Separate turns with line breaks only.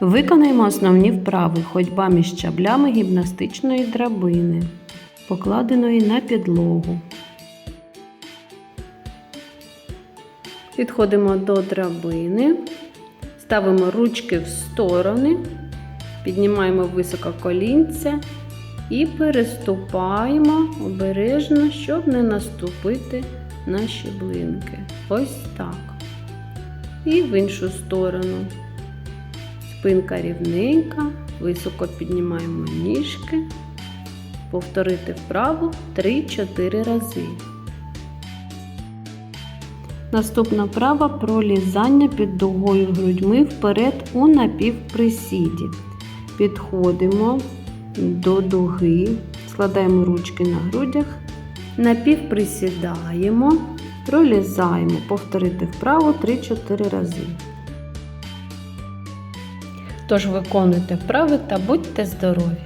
Виконаємо основні вправи ходьба між щаблями гімнастичної драбини, покладеної на підлогу. Підходимо до драбини, ставимо ручки в сторони, піднімаємо високо колінця і переступаємо обережно, щоб не наступити на щеблинки. Ось так. І в іншу сторону. Спинка рівненька, високо піднімаємо ніжки. Повторити вправу 3-4 рази. Наступна вправа пролізання під дугою грудьми вперед у напівприсіді. Підходимо до дуги, складаємо ручки на грудях, напівприсідаємо, пролізаємо, повторити вправу 3-4 рази. Тож виконуйте вправи та будьте здорові!